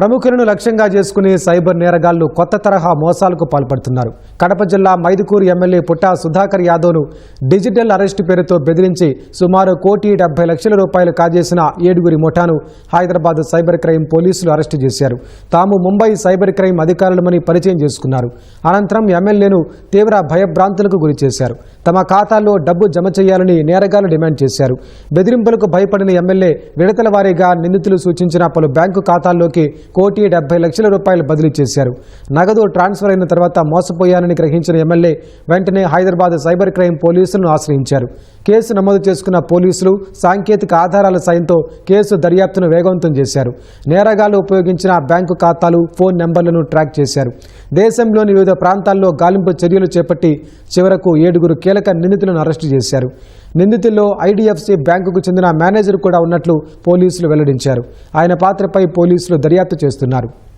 ప్రముఖులను లక్ష్యంగా చేసుకుని సైబర్ నేరగాళ్ళు కొత్త తరహా మోసాలకు పాల్పడుతున్నారు. కడప జిల్లా మైదుకూరు ఎమ్మెల్యే పుట్టా సుధాకర్ యాదవ్ను డిజిటల్ అరెస్టు పేరుతో బెదిరించి సుమారు కోటి డెబ్బై లక్షల రూపాయలు కాజేసిన ఏడుగురి ముఠాను హైదరాబాద్ సైబర్ క్రైమ్ పోలీసులు అరెస్టు చేశారు. తాము ముంబై సైబర్ క్రైమ్ అధికారులమని పరిచయం చేసుకున్నారు. అనంతరం ఎమ్మెల్యేను తీవ్ర భయభ్రాంతులకు గురి చేశారు. తమ ఖాతాల్లో డబ్బు జమ చేయాలని నేరగాళ్ళు డిమాండ్ చేశారు. బెదిరింపులకు భయపడిన ఎమ్మెల్యే విడతల వారీగా నిందితులు సూచించిన పలు బ్యాంకు ఖాతాల్లోకి కోటి డెబ్బై లక్షల రూపాయలు బదిలీ చేశారు. నగదు ట్రాన్స్ఫర్ అయిన తర్వాత మోసపోయానని గ్రహించిన ఎమ్మెల్యే వెంటనే హైదరాబాద్ సైబర్ క్రైమ్ పోలీసులను ఆశ్రయించారు. కేసు నమోదు చేసుకున్న పోలీసులు సాంకేతిక ఆధారాల సాయంతో కేసు దర్యాప్తును వేగవంతం చేశారు. నేరగాళ్ళు ఉపయోగించిన బ్యాంకు ఖాతాలు ఫోన్ నెంబర్లను ట్రాక్ చేశారు. దేశంలోని వివిధ ప్రాంతాల్లో గాలింపు చర్యలు చేపట్టి చివరకు ఏడుగురు కీలక నిందితులను అరెస్టు చేశారు. నిందితుల్లో ఐడిఎఫ్సి బ్యాంకుకు చెందిన మేనేజర్ కూడా ఉన్నట్లు పోలీసులు వెల్లడించారు. ఆయన పాత్రపై పోలీసులు దర్యాప్తు చేస్తున్నారు